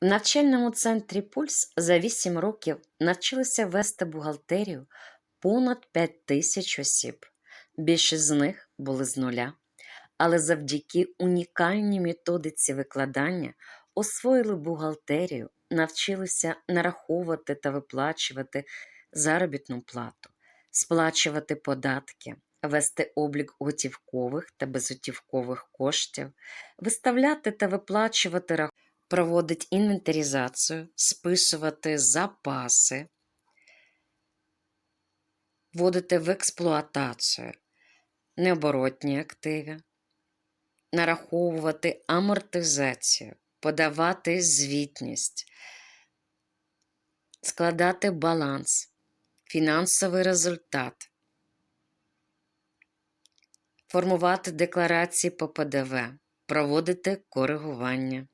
В навчальному центрі Пульс за 8 років навчилися вести бухгалтерію понад 5 тисяч осіб. Більшість з них були з нуля, але завдяки унікальній методиці викладання освоїли бухгалтерію, навчилися нараховувати та виплачувати заробітну плату, сплачувати податки, вести облік готівкових та безготівкових коштів, виставляти та виплачувати рахунки проводить інвентаризацію, списувати запаси, вводити в експлуатацію необоротні активи, нараховувати амортизацію, подавати звітність, складати баланс, фінансовий результат, формувати декларації по ПДВ, проводити коригування